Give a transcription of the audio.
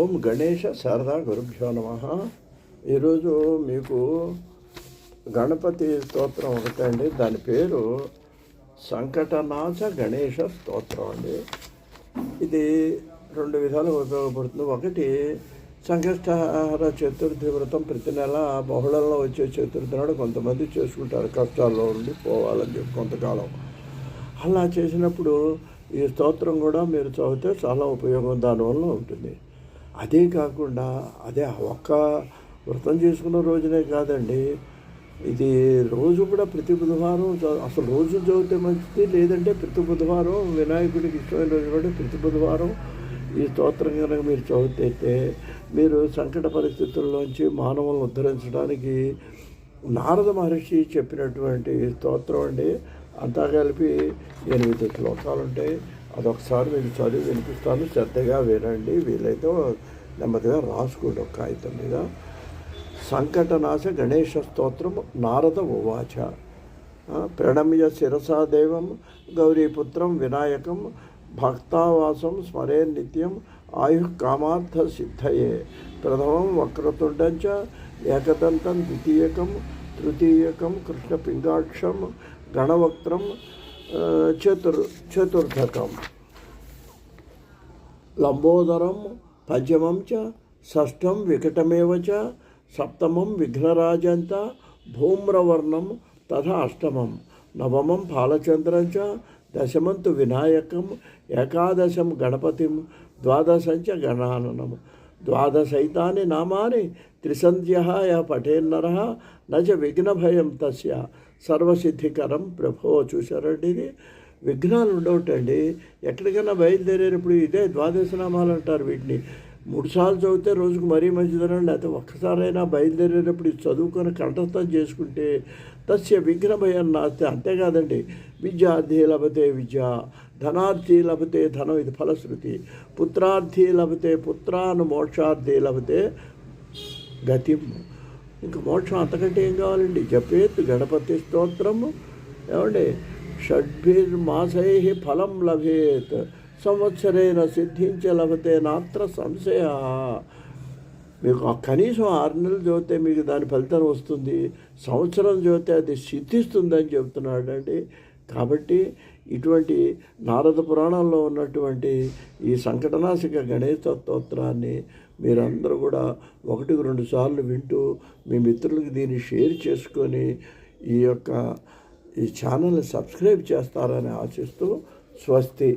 ఓం గణేష శారదా గురుభ్యో నమ. ఈరోజు మీకు గణపతి స్తోత్రం ఒకటండి. దాని పేరు సంకటనాశ గణేష స్తోత్రం అండి. ఇది రెండు విధాలుగా ఉపయోగపడుతుంది. ఒకటి సంకష్టహార చతుర్థి వ్రతం ప్రతి నెల బహుళంలో వచ్చే చతుర్థి నాడు కొంతమంది చేసుకుంటారు. కష్టాల్లో ఉండి పోవాలని చెప్పి కొంతకాలం. అలా చేసినప్పుడు ఈ స్తోత్రం కూడా మీరు చదివితే చాలా ఉపయోగం దానివల్ల ఉంటుంది. అదే కాకుండా అదే ఒక్క వ్రతం చేసుకున్న రోజునే కాదండి ఇది రోజు కూడా ప్రతి బుధవారం అసలు రోజు చదివితే మంచిది లేదంటే ప్రతి బుధవారం వినాయకుడికి ఇష్టమైన రోజు కూడా ప్రతి బుధవారం ఈ స్తోత్రం కనుక మీరు చదివితే మీరు సంకట పరిస్థితుల్లోంచి మానవులను ఉద్ధరించడానికి నారద మహర్షి చెప్పినటువంటి స్తోత్రం అండి. అంతా కలిపి ఎనిమిది శ్లోకాలు ఉంటాయి అదొకసారి మీకు చదివి వినిపిస్తాను. శ్రద్ధగా వినండి. వీలైతే నెమ్మదిగా రాసుకోండి ఒక కాగితం మీద. సంకటనాశ గణేష స్తోత్రం నారద ఉవాచ. ప్రణమ్య శిరసాదేవం గౌరీపుత్రం వినాయకం భక్తావాసం స్మరే నిత్యం ఆయు కామార్థ సిద్ధయే. ప్రథమం వక్రతుండం చ ఏకదంతం ద్వితీయకం తృతీయకం కృష్ణపింగాక్షం గణవక్త్రం చతుర్ చతుర్థకం. లంబోదరం పంచమం చ షష్టం వికటమేవ చ సప్తమం విఘ్నరాజంత భూమ్రవర్ణం తథా అష్టమం. నవమం ఫాలచంద్రం చ దశమం తు వినాయకం ఏకాదశం గణపతిం ద్వాదశం చ గణాననం. ద్వాదశైతాని నామాని త్రిసంధ్య య పఠేన్నర నచ విఘ్నభయం తస్య. సర్వసిద్ధికరం ప్రభో చూశారండి ఇది. విఘ్నాలు ఉండవటండి. ఎక్కడికైనా బయలుదేరేటప్పుడు ఇదే ద్వాదశనామాలు అంటారు వీటిని. మూడుసార్లు చదివితే రోజుకు మరీ మంచిదనండి. అయితే ఒక్కసారైనా బయలుదేరేటప్పుడు చదువుకొని కంఠస్థం చేసుకుంటే తస్య విఘ్నభయం నాస్తే అంతేకాదండి. విద్యార్థి లభతే విద్య ధనార్థి లభతే ధనం ఇది ఫలశ్రుతి. పుత్రార్థి లభతే పుత్రాను మోక్షార్థి లభతే గతిం. ఇంకా మోక్షం అంతకంటే ఏం కావాలండి? జపేత్ గణపతి స్తోత్రము. ఏమండి? షడ్భిర్మాసై ఫలం లభేత్. సంవత్సరేణ సిద్ధించ లభతే నాత్ర సంశయ. మీకు ఆ కనీసం ఆరు నెలలు చదివితే మీకు దాని ఫలితం వస్తుంది. సంవత్సరం చదివితే అది సిద్ధిస్తుందని చెబుతున్నాడండి కాబట్టి ఇటువంటి నారద పురాణంలో ఉన్నటువంటి ఈ సంఘటనాశిక గణేశ స్తోత్రాన్ని మీరందరూ కూడా ఒకటికి రెండు సార్లు వింటూ మీ మిత్రులకు దీన్ని షేర్ చేసుకొని ఈ యొక్క ఈ ఛానల్ని సబ్స్క్రైబ్ చేస్తారని ఆశిస్తూ స్వస్తి.